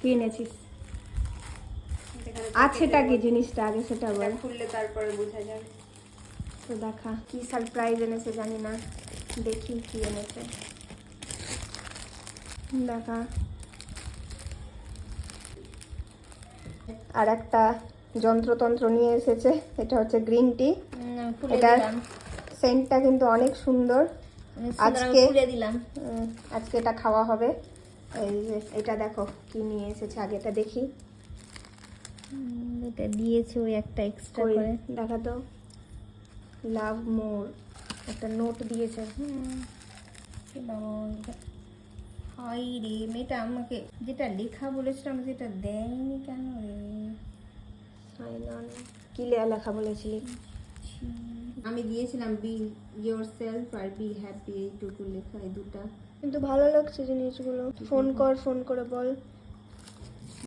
কি এনেছিস আছেটা কি জিনিসটা আগে সেটা বল। খুললে তারপরে বোঝা যাবে। তো দেখা কি সারপ্রাইজ এনেছে জানি না। দেখি কি এনেছে। দেখা। আর একটা যন্ত্রতন্ত্র নিয়ে এসেছে এটা হচ্ছে গ্রিন টি এটার সেন্টটা কিন্তু অনেক সুন্দর। আজকে দিলাম। আজকে এটা খাওয়া হবে। এই যে এটা দেখো কি নিয়ে এসেছে আগে এটা দেখি এটা দিয়েছে ওই একটা এক্সট্রা করে। দেখা তো। লাভ মোর একটা নোট দিয়েছে। হাই রে মেয়েটা আমাকে যেটা লেখা বলেছিলাম যেটা দেয়নি কেন রে? কি লেখা বলেছিলি। আমি দিয়েছিলাম বি ইয়োর সেলফ আর বি হ্যাপি এইটুকু লেখা এই দুটা। কিন্তু ভালো লাগছে জিনিসগুলো। ফোন কর ফোন করে বল।